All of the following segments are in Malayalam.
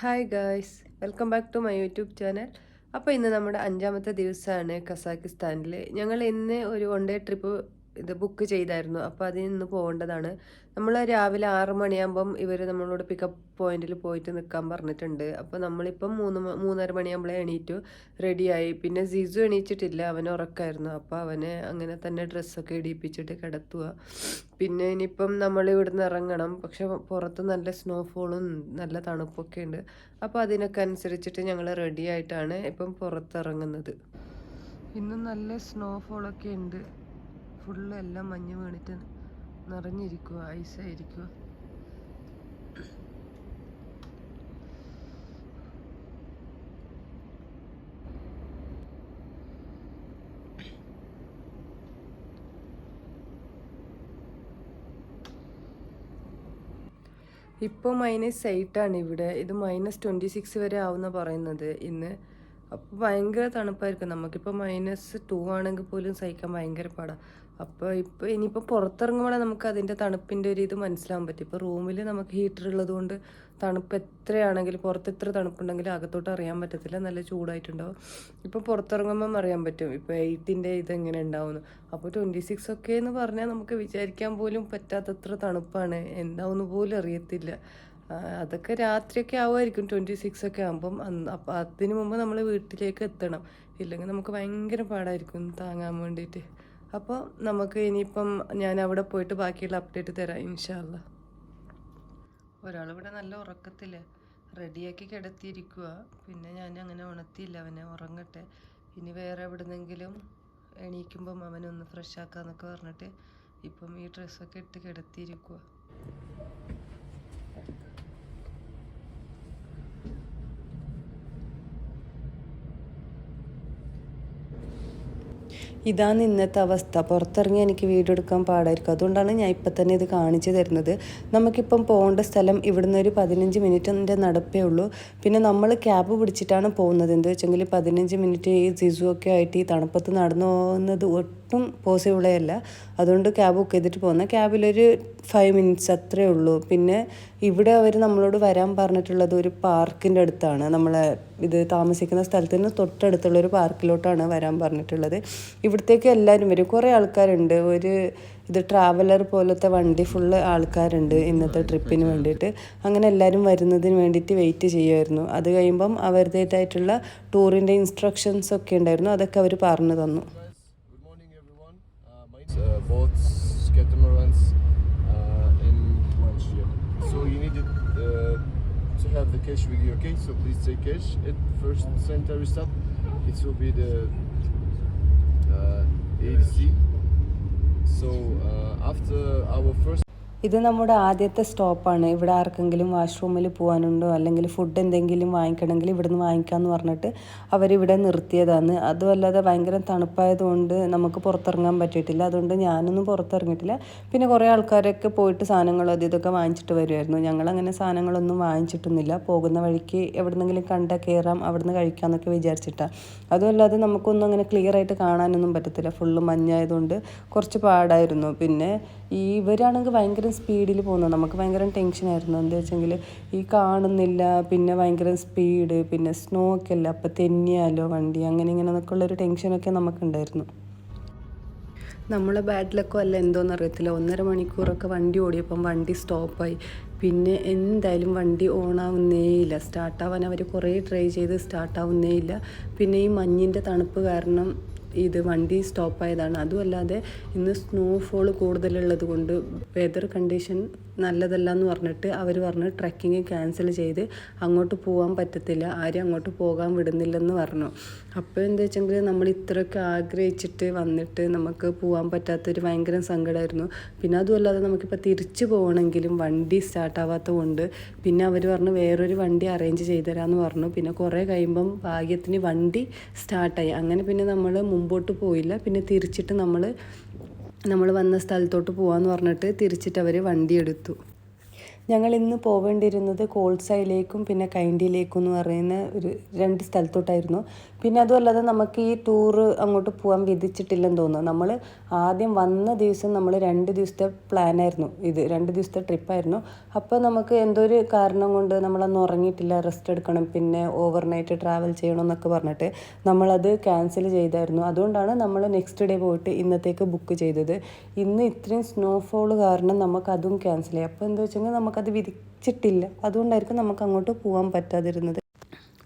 Hi guys welcome back to my YouTube channel അപ്പോൾ ഇന്ന് നമ്മുടെ അഞ്ചാമത്തെ ദിവസമാണ് കസാക്കിസ്ഥാനിൽ ഞങ്ങൾ ഇന്ന് ഒരു വൺ ഡേ ട്രിപ്പ് ഇത് ബുക്ക് ചെയ്തായിരുന്നു. അപ്പോൾ അതിൽ നിന്ന് പോകേണ്ടതാണ്. നമ്മൾ രാവിലെ ആറ് മണിയാകുമ്പം ഇവർ നമ്മളോട് പിക്കപ്പ് പോയിന്റിൽ പോയിട്ട് നിൽക്കാൻ പറഞ്ഞിട്ടുണ്ട്. അപ്പോൾ നമ്മളിപ്പം മൂന്ന് മൂന്നര മണിയാകുമ്പോൾ എണീറ്റു റെഡിയായി പിന്നെ സിസു എണീച്ചിട്ടില്ല അവൻ ഉറക്കായിരുന്നു. അപ്പോൾ അവനെ അങ്ങനെ തന്നെ ഡ്രസ്സൊക്കെ ഇടിയിപ്പിച്ചിട്ട് കിടത്തുക പിന്നെ ഇനിയിപ്പം നമ്മൾ ഇവിടുന്ന് ഇറങ്ങണം. പക്ഷെ പുറത്ത് നല്ല സ്നോഫോളും നല്ല തണുപ്പൊക്കെ ഉണ്ട്. അപ്പോൾ അതിനൊക്കെ അനുസരിച്ചിട്ട് ഞങ്ങൾ റെഡിയായിട്ടാണ് ഇപ്പം പുറത്തിറങ്ങുന്നത്. ഇന്നും നല്ല സ്നോഫോളൊക്കെ ഉണ്ട്. ഫുള്ള് എല്ലാം മഞ്ഞ് വീണിട്ട് നിറഞ്ഞിരിക്കുക ഐസായിരിക്കുക ഇപ്പോൾ മൈനസ് എയ്റ്റാണ് ഇവിടെ. ഇത് മൈനസ് ട്വന്റി സിക്സ് വരെ ആവുന്ന പറയുന്നത്. ഇന്ന് അപ്പോൾ ഭയങ്കര തണുപ്പായിരിക്കും. നമുക്കിപ്പോൾ മൈനസ് ടു ആണെങ്കിൽ പോലും സഹിക്കാൻ ഭയങ്കര പാടാണ് അപ്പോൾ ഇപ്പോൾ ഇനിയിപ്പോൾ പുറത്തിറങ്ങുമ്പോഴേ നമുക്ക് അതിന്റെ തണുപ്പിന്റെ ഒരു ഇത് മനസ്സിലാവാൻ പറ്റും. ഇപ്പോൾ റൂമിൽ നമുക്ക് ഹീറ്റർ ഉള്ളത് കൊണ്ട് തണുപ്പ് എത്രയാണെങ്കിലും പുറത്ത് എത്ര തണുപ്പുണ്ടെങ്കിലും അകത്തോട്ട് അറിയാൻ പറ്റത്തില്ല. നല്ല ചൂടായിട്ടുണ്ടാവും. ഇപ്പോൾ പുറത്തിറങ്ങുമ്പം അറിയാൻ പറ്റും. ഇപ്പോൾ എയ്റ്റിന്റെ എങ്ങനെ ഉണ്ടാവുമെന്ന് അപ്പോൾ ട്വന്റി സിക്സ് ഒക്കെ എന്ന് പറഞ്ഞാൽ നമുക്ക് വിചാരിക്കാൻ പോലും പറ്റാത്തത്ര തണുപ്പാണ്. എന്താവുമെന്ന് പോലും അറിയത്തില്ല. അതൊക്കെ രാത്രിയൊക്കെ ആവുമായിരിക്കും. ട്വന്റി സിക്സ് ഒക്കെ ആകുമ്പം അപ്പം അതിന് മുമ്പ് നമ്മൾ വീട്ടിലേക്ക് എത്തണം. ഇല്ലെങ്കിൽ നമുക്ക് ഭയങ്കര പാടായിരിക്കും താങ്ങാൻ വേണ്ടിയിട്ട്. അപ്പോൾ നമുക്ക് ഇനിയിപ്പം ഞാൻ അവിടെ പോയിട്ട് ബാക്കിയുള്ള അപ്ഡേറ്റ് തരാം ഇൻഷാല്ല ഒരാളിവിടെ നല്ല ഉറക്കത്തിൽ റെഡിയാക്കി കിടത്തിയിരിക്കുക പിന്നെ ഞാൻ അങ്ങനെ ഉണർത്തിയില്ല അവനെ ഉറങ്ങട്ടെ. ഇനി വേറെ എവിടുന്നെങ്കിലും എണീക്കുമ്പം അവനൊന്ന് ഫ്രഷ് ആക്കാന്നൊക്കെ പറഞ്ഞിട്ട് ഇപ്പം ഈ ഡ്രസ്സൊക്കെ ഇട്ട് കിടത്തിയിരിക്കുക ഇതാണ് ഇന്നത്തെ അവസ്ഥ. പുറത്തിറങ്ങി എനിക്ക് വീഡിയോ എടുക്കാൻ പാടായിരിക്കും. അതുകൊണ്ടാണ് ഞാൻ ഇപ്പം തന്നെ ഇത് കാണിച്ചു തരുന്നത്. നമുക്കിപ്പം പോകേണ്ട സ്ഥലം ഇവിടുന്ന് ഒരു പതിനഞ്ച് മിനിറ്റിന്റെ നടപ്പേ ഉള്ളൂ. പിന്നെ നമ്മൾ ക്യാബ് പിടിച്ചിട്ടാണ് പോകുന്നത്. എന്താ വെച്ചെങ്കിൽ പതിനഞ്ച് മിനിറ്റ് ഈ സിസു ഒക്കെ ആയിട്ട് ഈ തണുപ്പത്ത് നടന്നു പോകുന്നത് ഒട്ടും പോസിബിളേ അല്ല അതുകൊണ്ട് ക്യാബ് ബുക്ക് ചെയ്തിട്ട് പോകുന്ന ക്യാബിലൊരു ഫൈവ് മിനിറ്റ്സ് അത്രേ ഉള്ളൂ. പിന്നെ ഇവിടെ അവർ നമ്മളോട് വരാൻ പറഞ്ഞിട്ടുള്ളത് ഒരു പാർക്കിന്റെ അടുത്താണ്. നമ്മളെ ഇത് താമസിക്കുന്ന സ്ഥലത്തിന് തൊട്ടടുത്തുള്ള ഒരു പാർക്കിലോട്ടാണ് വരാൻ പറഞ്ഞിട്ടുള്ളത്. ഇവിടത്തേക്ക് എല്ലാവരും വരും. കുറേ ആൾക്കാരുണ്ട്. ഒരു ഇത് ട്രാവലർ പോലത്തെ വണ്ടി ഫുള്ള് ആൾക്കാരുണ്ട് ഇന്നത്തെ ട്രിപ്പിന് വേണ്ടിയിട്ട്. അങ്ങനെ എല്ലാവരും വരുന്നതിന് വേണ്ടിയിട്ട് വെയിറ്റ് ചെയ്യുമായിരുന്നു അത് കഴിയുമ്പം അവരുടേതായിട്ടുള്ള ടൂറിന്റെ ഇൻസ്ട്രക്ഷൻസ് ഒക്കെ ഉണ്ടായിരുന്നു. അതൊക്കെ അവർ പറഞ്ഞു തന്നു. Uh, boats, catamarans, lunch. Yeah. So you need it, uh, to have the cash with you. Okay, so please take cash. At first sanitary stop, it will be the uh, ABC. So uh, after our first. ഇത് നമ്മുടെ ആദ്യത്തെ സ്റ്റോപ്പാണ്. ഇവിടെ ആർക്കെങ്കിലും വാഷ്റൂമിൽ പോകാനുണ്ടോ അല്ലെങ്കിൽ ഫുഡ് എന്തെങ്കിലും വാങ്ങിക്കണമെങ്കിൽ ഇവിടുന്ന് വാങ്ങിക്കാമെന്ന് പറഞ്ഞിട്ട് അവരിവിടെ നിർത്തിയതാണ്. അതുമല്ലാതെ ഭയങ്കര തണുപ്പായതുകൊണ്ട് നമുക്ക് പുറത്തിറങ്ങാൻ പറ്റിയിട്ടില്ല. അതുകൊണ്ട് ഞാനൊന്നും പുറത്തിറങ്ങിയിട്ടില്ല. പിന്നെ കുറേ ആൾക്കാരൊക്കെ പോയിട്ട് സാധനങ്ങളോ അത് ഇതൊക്കെ വാങ്ങിച്ചിട്ട് വരുമായിരുന്നു ഞങ്ങളങ്ങനെ സാധനങ്ങളൊന്നും വാങ്ങിച്ചിട്ടൊന്നുമില്ല. പോകുന്ന വഴിക്ക് എവിടെന്നെങ്കിലും കണ്ട കയറാം അവിടുന്ന് കഴിക്കാമെന്നൊക്കെ വിചാരിച്ചിട്ടാണ് അതുമല്ലാതെ നമുക്കൊന്നും അങ്ങനെ ക്ലിയർ ആയിട്ട് കാണാനൊന്നും പറ്റത്തില്ല. ഫുള്ള് മഞ്ഞായതുകൊണ്ട് കുറച്ച് പാടായിരുന്നു. പിന്നെ ഈ ഇവരാണെങ്കിൽ ഭയങ്കര സ്പീഡിൽ പോകുന്നത് നമുക്ക് ഭയങ്കര ടെൻഷനായിരുന്നു എന്താ വെച്ചെങ്കിൽ ഈ കാണുന്നില്ല പിന്നെ ഭയങ്കര സ്പീഡ് പിന്നെ സ്നോ ഒക്കെ അല്ല അപ്പം തെന്നിയാലോ വണ്ടി അങ്ങനെ ഇങ്ങനെ എന്നൊക്കെ ഉള്ളൊരു ടെൻഷനൊക്കെ നമുക്കുണ്ടായിരുന്നു. നമ്മളെ ബാഡ് ലക്കോ അല്ല എന്തോന്ന് അറിയത്തില്ല. ഒന്നര മണിക്കൂറൊക്കെ വണ്ടി ഓടിയപ്പം വണ്ടി സ്റ്റോപ്പായി പിന്നെ എന്തായാലും വണ്ടി ഓണാവുന്നേയില്ല സ്റ്റാർട്ടാവാൻ അവർ കുറേ ട്രൈ ചെയ്ത് സ്റ്റാർട്ടാവുന്നേ ഇല്ല. പിന്നെ ഈ മഞ്ഞിന്റെ തണുപ്പ് കാരണം ഇത് വണ്ടി സ്റ്റോപ്പായതാണ്. അതുമല്ലാതെ ഇന്ന് സ്നോഫോൾ കൂടുതലുള്ളത് കൊണ്ട് വെതർ കണ്ടീഷൻ നല്ലതല്ല എന്ന് പറഞ്ഞിട്ട് അവർ പറഞ്ഞ് ട്രക്കിങ് ക്യാൻസൽ ചെയ്ത് അങ്ങോട്ട് പോകാൻ പറ്റത്തില്ല ആരും അങ്ങോട്ട് പോകാൻ വിടുന്നില്ലെന്ന് പറഞ്ഞു. അപ്പോൾ എന്താ വെച്ചെങ്കിൽ നമ്മൾ ഇത്രയൊക്കെ ആഗ്രഹിച്ചിട്ട് വന്നിട്ട് നമുക്ക് പോകാൻ പറ്റാത്തൊരു ഭയങ്കര സങ്കടമായിരുന്നു പിന്നെ അതുമല്ലാതെ നമുക്കിപ്പോൾ തിരിച്ചു പോകണമെങ്കിലും വണ്ടി സ്റ്റാർട്ടാവാത്ത കൊണ്ട് പിന്നെ അവർ പറഞ്ഞു വേറൊരു വണ്ടി അറേഞ്ച് ചെയ്ത് തരാമെന്ന് പറഞ്ഞു. പിന്നെ കുറേ കഴിയുമ്പം ഭാഗ്യത്തിന് വണ്ടി സ്റ്റാർട്ടായി അങ്ങനെ പിന്നെ നമ്മൾ മുമ്പോട്ട് പോയില്ല. പിന്നെ തിരിച്ചിട്ട് നമ്മൾ നമ്മൾ വന്ന സ്ഥലത്തോട്ട് പോകാമെന്ന് പറഞ്ഞിട്ട് തിരിച്ചിട്ട് അവർ വണ്ടി എടുത്തു. ഞങ്ങൾ ഇന്ന് പോവേണ്ടിയിരുന്നത് കോൾസൈലേക്കും പിന്നെ കൈൻഡിയിലേക്കും എന്ന് പറയുന്ന ഒരു രണ്ട് സ്ഥലത്തോട്ടായിരുന്നു. പിന്നെ അതുമല്ലാതെ നമുക്ക് ഈ ടൂറ് അങ്ങോട്ട് പോകാൻ വിധിച്ചിട്ടില്ലെന്ന് തോന്നുന്നു. നമ്മൾ ആദ്യം വന്ന ദിവസം നമ്മൾ രണ്ട് ദിവസത്തെ പ്ലാനായിരുന്നു ഇത് രണ്ട് ദിവസത്തെ ട്രിപ്പായിരുന്നു അപ്പോൾ നമുക്ക് എന്തോ ഒരു കാരണം കൊണ്ട് നമ്മളന്ന് ഉറങ്ങിയിട്ടില്ല റെസ്റ്റ് എടുക്കണം പിന്നെ ഓവർനൈറ്റ് ട്രാവൽ ചെയ്യണം എന്നൊക്കെ പറഞ്ഞിട്ട് നമ്മളത് ക്യാൻസൽ ചെയ്തായിരുന്നു. അതുകൊണ്ടാണ് നമ്മൾ നെക്സ്റ്റ് ഡേ പോയിട്ട് ഇന്നത്തേക്ക് ബുക്ക് ചെയ്തത്. ഇന്ന് ഇത്രയും സ്നോഫോൾ കാരണം നമുക്ക് അതും ക്യാൻസൽ ചെയ്യാം. അപ്പോൾ എന്താ വെച്ചെങ്കിൽ നമുക്കത് വിധിച്ചിട്ടില്ല. അതുകൊണ്ടായിരിക്കും നമുക്ക് അങ്ങോട്ട് പോകാൻ പറ്റാതിരുന്നത്.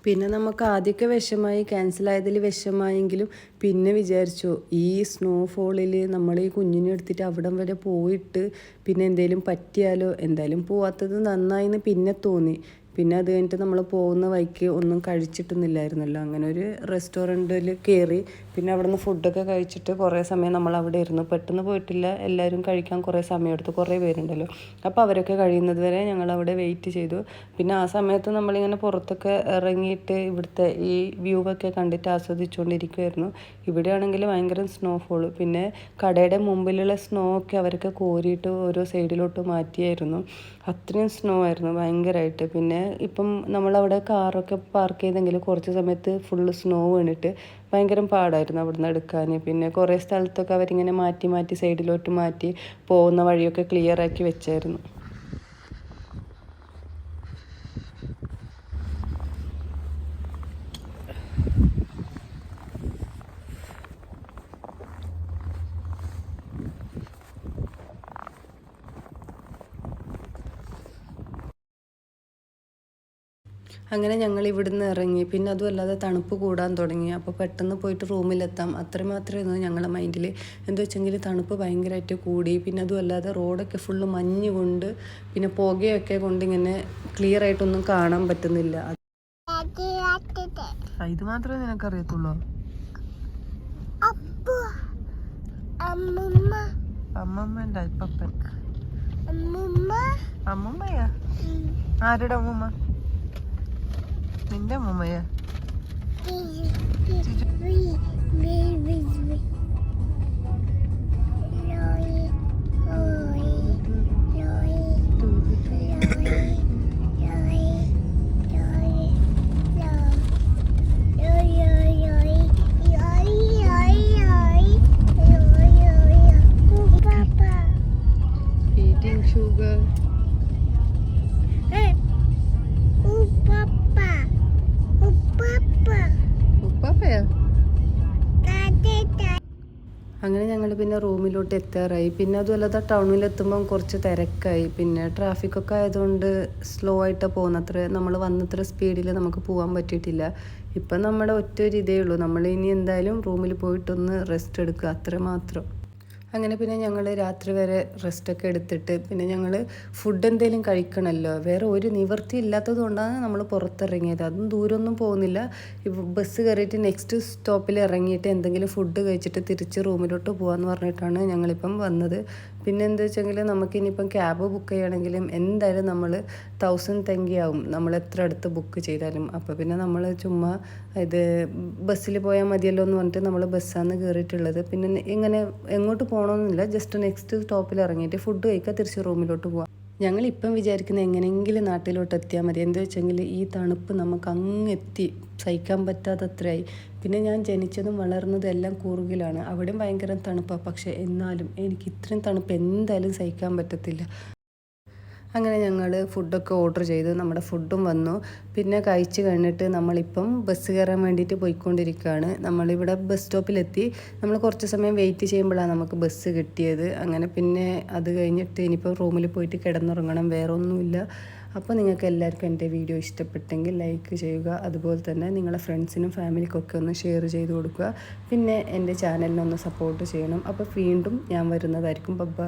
പിന്നെ നമുക്ക് ആദ്യമൊക്കെ വിഷമായി ക്യാൻസൽ ആയതിൽ വിഷമായെങ്കിലും പിന്നെ വിചാരിച്ചു ഈ സ്നോഫോളിൽ നമ്മൾ ഈ കുഞ്ഞിനെ എടുത്തിട്ട് അവിടം വരെ പോയിട്ട് പിന്നെ എന്തെങ്കിലും പറ്റിയാലോ എന്തായാലും പോവാത്തത് നന്നായിന്ന് പിന്നെ തോന്നി. പിന്നെ അത് കഴിഞ്ഞിട്ട് നമ്മൾ പോകുന്ന വഴിക്ക് ഒന്നും കഴിച്ചിട്ടൊന്നുമില്ലായിരുന്നല്ലോ. അങ്ങനെ ഒരു റെസ്റ്റോറന്റിൽ കയറി പിന്നെ അവിടെ നിന്ന് ഫുഡൊക്കെ കഴിച്ചിട്ട് കുറേ സമയം നമ്മൾ അവിടെ ഇരുന്നു. പെട്ടെന്ന് പോയിട്ടില്ല. എല്ലാവരും കഴിക്കാൻ കുറേ സമയം എടുത്തു കുറേ പേരുണ്ടല്ലോ. അപ്പോൾ അവരൊക്കെ കഴിയുന്നത് വരെ ഞങ്ങൾ അവിടെ വെയിറ്റ് ചെയ്തു. പിന്നെ ആ സമയത്ത് നമ്മളിങ്ങനെ പുറത്തൊക്കെ ഇറങ്ങിയിട്ട് ഇവിടുത്തെ ഈ വ്യൂ ഒക്കെ കണ്ടിട്ട് ആസ്വദിച്ചുകൊണ്ടിരിക്കുമായിരുന്നു ഇവിടെയാണെങ്കിൽ ഭയങ്കര സ്നോഫോൾ പിന്നെ കടയുടെ മുമ്പിലുള്ള സ്നോ ഒക്കെ അവരൊക്കെ കോരിയിട്ട് ഓരോ സൈഡിലോട്ട് മാറ്റിയായിരുന്നു. അത്രയും സ്നോ ആയിരുന്നു ഭയങ്കരമായിട്ട് പിന്നെ ഇപ്പം നമ്മളവിടെ കാറൊക്കെ പാർക്ക് ചെയ്തെങ്കിൽ കുറച്ച് സമയത്ത് ഫുള്ള് സ്നോ വീണിട്ട് ഭയങ്കര പാടായിരുന്നു അവിടുന്ന് എടുക്കാൻ. പിന്നെ കുറേ സ്ഥലത്തൊക്കെ അവരിങ്ങനെ മാറ്റി മാറ്റി സൈഡിലോട്ട് മാറ്റി പോകുന്ന വഴിയൊക്കെ ക്ലിയർ ആക്കി വെച്ചായിരുന്നു. അങ്ങനെ ഞങ്ങൾ ഇവിടുന്ന് ഇറങ്ങി. പിന്നെ അതുമല്ലാതെ തണുപ്പ് കൂടാൻ തുടങ്ങി. അപ്പോൾ പെട്ടെന്ന് പോയിട്ട് റൂമിലെത്താം. അത്രമാത്രമായിരുന്നു ഞങ്ങളുടെ മൈൻഡിൽ എന്താ വെച്ചെങ്കിൽ തണുപ്പ് ഭയങ്കരമായിട്ട് കൂടി. പിന്നെ അതുമല്ലാതെ റോഡൊക്കെ ഫുള്ള് മഞ്ഞ് കൊണ്ട് പിന്നെ പുകയൊക്കെ കൊണ്ട് ഇങ്ങനെ ക്ലിയർ ആയിട്ടൊന്നും കാണാൻ പറ്റുന്നില്ല. ഇത് മാത്രമേ നിനക്കറിയത്തുള്ളൂ? അമ്മമ്മ. അമ്മമ്മയാ? ആരുടെ അമ്മമ്മ? നിന്റെ അമ്മമ്മയാ ഈറ്റിംഗ് പിന്നെ റൂമിലോട്ട് എത്താറായി. പിന്നെ അതുമല്ലാതെ ടൗണിലെത്തുമ്പം കുറച്ച് തിരക്കായി. പിന്നെ ട്രാഫിക് ഒക്കെ ആയതുകൊണ്ട് സ്ലോ ആയിട്ട് പോകുന്നത്ര നമ്മൾ വന്നത്ര സ്പീഡിൽ നമുക്ക് പോകാൻ പറ്റിയിട്ടില്ല. ഇപ്പം നമ്മുടെ ഒറ്റ ഒരു ഇതേ ഉള്ളൂ. നമ്മൾ ഇനി എന്തായാലും റൂമിൽ പോയിട്ടൊന്ന് റെസ്റ്റ് എടുക്കുക അത്ര മാത്രം അങ്ങനെ പിന്നെ ഞങ്ങൾ രാത്രി വരെ റെസ്റ്റൊക്കെ എടുത്തിട്ട് പിന്നെ ഞങ്ങൾ ഫുഡ് എന്തെങ്കിലും കഴിക്കണമല്ലോ വേറെ ഒരു നിവൃത്തി ഇല്ലാത്തത് കൊണ്ടാണ് നമ്മൾ പുറത്തിറങ്ങിയത്. അതും ദൂരമൊന്നും പോകുന്നില്ല. ബസ് കയറിയിട്ട് നെക്സ്റ്റ് സ്റ്റോപ്പിൽ ഇറങ്ങിയിട്ട് എന്തെങ്കിലും ഫുഡ് കഴിച്ചിട്ട് തിരിച്ച് റൂമിലോട്ട് പോകാമെന്ന് പറഞ്ഞിട്ടാണ് ഞങ്ങളിപ്പം വന്നത്. പിന്നെ എന്താ വെച്ചെങ്കിൽ നമുക്കിനിയിപ്പം ക്യാബ് ബുക്ക് ചെയ്യണമെങ്കിലും എന്തായാലും നമ്മൾ തൗസൻഡ് തെങ്കിയാവും നമ്മൾ എത്ര അടുത്ത് ബുക്ക് ചെയ്താലും. അപ്പോൾ പിന്നെ നമ്മൾ ചുമ്മാ ഇത് ബസ്സിൽ പോയാൽ മതിയല്ലോ എന്ന് പറഞ്ഞിട്ട് നമ്മൾ ബസ്സാണ് കയറിയിട്ടുള്ളത് പിന്നെ ഇങ്ങനെ എങ്ങോട്ട് പോകണമെന്നില്ല ജസ്റ്റ് നെക്സ്റ്റ് സ്റ്റോപ്പിൽ ഇറങ്ങിയിട്ട് ഫുഡ് കഴിക്കാൻ തിരിച്ച് റൂമിലോട്ട് പോകാം ഞങ്ങൾ ഇപ്പം വിചാരിക്കുന്ന എങ്ങനെയെങ്കിലും നാട്ടിലോട്ട് എത്തിയാൽ മതി. എന്താ വെച്ചെങ്കിൽ ഈ തണുപ്പ് നമുക്ക് അങ്ങ് എത്തി. സഹിക്കാൻ പറ്റാത്തത്രയായി. പിന്നെ ഞാൻ ജനിച്ചതും വളർന്നതും എല്ലാം കൂറുകിലാണ് അവിടെയും ഭയങ്കര തണുപ്പാണ് പക്ഷേ എന്നാലും എനിക്ക് ഇത്രയും തണുപ്പ് എന്തായാലും സഹിക്കാൻ പറ്റത്തില്ല. അങ്ങനെ ഞങ്ങൾ ഫുഡൊക്കെ ഓർഡർ ചെയ്തു. നമ്മുടെ ഫുഡും വന്നു. പിന്നെ കഴിച്ച് കഴിഞ്ഞിട്ട് നമ്മളിപ്പം ബസ് കയറാൻ വേണ്ടിയിട്ട് പോയിക്കൊണ്ടിരിക്കുകയാണ്. നമ്മളിവിടെ ബസ് സ്റ്റോപ്പിലെത്തി. നമ്മൾ കുറച്ച് സമയം വെയിറ്റ് ചെയ്യുമ്പോഴാണ് നമുക്ക് ബസ് കിട്ടിയത്. അങ്ങനെ പിന്നെ അത് കഴിഞ്ഞിട്ട് ഇനിയിപ്പോൾ റൂമിൽ പോയിട്ട് കിടന്നുറങ്ങണം. വേറെ ഒന്നുമില്ല അപ്പോൾ നിങ്ങൾക്ക് എല്ലാവർക്കും എന്റെ വീഡിയോ ഇഷ്ടപ്പെട്ടെങ്കിൽ ലൈക്ക് ചെയ്യുക. അതുപോലെ തന്നെ നിങ്ങളുടെ ഫ്രണ്ട്സിനും ഫാമിലിക്കൊക്കെ ഒന്ന് ഷെയർ ചെയ്ത് കൊടുക്കുക. പിന്നെ എന്റെ ചാനലിനൊന്ന് സപ്പോർട്ട് ചെയ്യണം. അപ്പോൾ വീണ്ടും ഞാൻ വരുന്നതായിരിക്കും. ബബ്ബ